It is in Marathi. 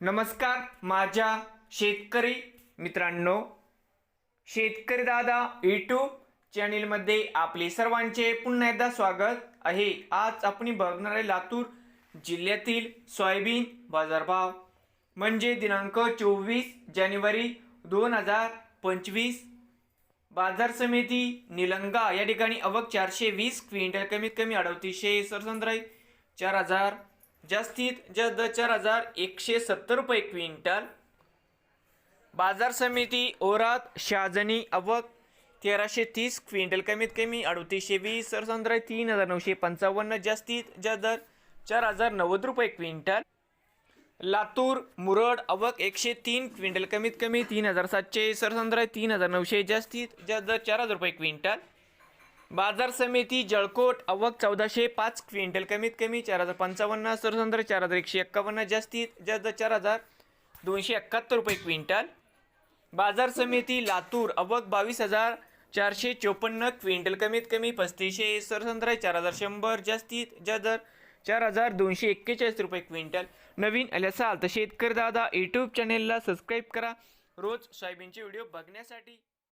नमस्कार माझ्या शेतकरी मित्रांनो. शेतकरी दादा यूट्यूब चॅनेलमध्ये आपले सर्वांचे पुन्हा एकदा स्वागत आहे. आज आपण बघणार आहे लातूर जिल्ह्यातील सोयाबीन बाजारभाव. म्हणजे दिनांक चोवीस जानेवारी दोन हजार पंचवीस. बाजार समिती निलंगा या ठिकाणी अवक चारशे वीस क्विंटल कमीत कमी अडतीसशे सरसंद्राई चार हजार जास्तीत जास्त चार हजार एकशे सत्तर रुपये क्विंटल. बाजार समिती ओरात शाजनी अवक तेराशे तीस क्विंटल कमीत कमी अडतीसशे वीस सरसंद्राई तीन हजार नऊशे पंचावन्न जास्तीत जास्त दर चार हजार नव्वद रुपये क्विंटल. लातूर मुरड अवक एकशे तीन क्विंटल कमीत कमी तीन हजार सातशे सरसंद्राई तीन हजार नऊशे जास्तीत जास्त दर चार हजार रुपये क्विंटल. बाजार समिती जळकोट अवक चौदाशे पाच क्विंटल. कमीत कमी चार हजार पंचावन्न सरसंद्र चार हजार एकशे एक्कावन्न जास्तीत जास्त चार हजार दोनशे एकाहत्तर रुपये क्विंटल. बाजार समिती लातूर अवक बावीस हजार चारशे चोपन्न क्विंटल. कमीत कमी पस्तीसशे सरसंद्र चार हजार शंभर जास्तीत जास्त चार हजार दोनशे एक्केचाळीस रुपये क्विंटल. नवीन आले असाल तर शेतकरी दादा यूट्यूब चॅनेलला सबस्क्राईब करा. रोज सोयाबीनचे व्हिडिओ बघण्यासाठी